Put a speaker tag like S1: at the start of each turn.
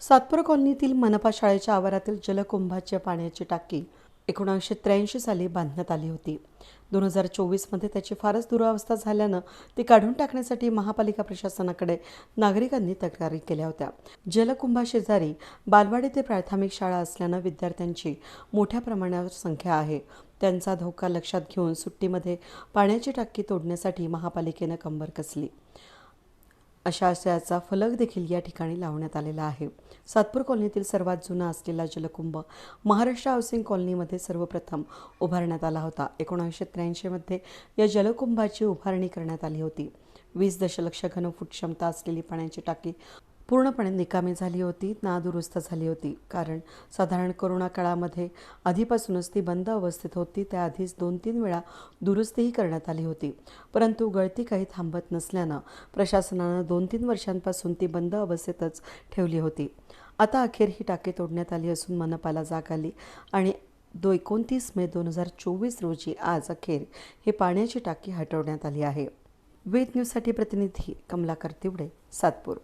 S1: सातपूर कॉलनीतील मनपा शाळेच्या आवारातील जलकुंभाच्या पाण्याची टाकी एकोणीसशे त्र्याऐंशी साली बांधण्यात आली होती. दोन हजार चोवीसमध्ये त्याची फारच दुरावस्था झाल्यानं ती काढून टाकण्यासाठी महापालिका प्रशासनाकडे नागरिकांनी तक्रारी केल्या होत्या. जलकुंभाशेजारी बालवाडी ते प्राथमिक शाळा असल्यानं विद्यार्थ्यांची मोठ्या प्रमाणावर संख्या आहे. त्यांचा धोका लक्षात घेऊन सुट्टीमध्ये पाण्याची टाकी तोडण्यासाठी महापालिकेनं कंबर कसली? अशा आशयाचा फलक देखील या ठिकाणी लावण्यात आलेला आहे. सातपूर कॉलनीतील सर्वात जुना असलेला जलकुंभ महाराष्ट्र हाऊसिंग कॉलनीमध्ये सर्वप्रथम उभारण्यात आला होता. एकोणीसशे त्र्याऐंशीमध्ये या जलकुंभाची उभारणी करण्यात आली होती. वीस दशलक्ष घनफूट क्षमता असलेली पाण्याची टाकी पूर्णपणे निकामी झाली होती नादुरुस्त झाली होती. कारण साधारण कोरोना काळामध्ये आधीपासूनच ती बंद अवस्थेत होती त्याआधीच दोन तीन वेळा दुरुस्तीही करण्यात आली होती. परंतु गळती काही थांबत नसल्यानं प्रशासनानं दोन तीन वर्षांपासून ती बंद अवस्थेतच ठेवली होती. आता अखेर ही टाकी तोडण्यात आली असून मनपाला जाग आली आणि दो एकोणतीस मे दोन हजार चोवीस रोजी आज अखेर ही पाण्याची टाकी हटवण्यात आली आहे. वेद न्यूजसाठी प्रतिनिधी कमलाकर तिवडे सातपूर.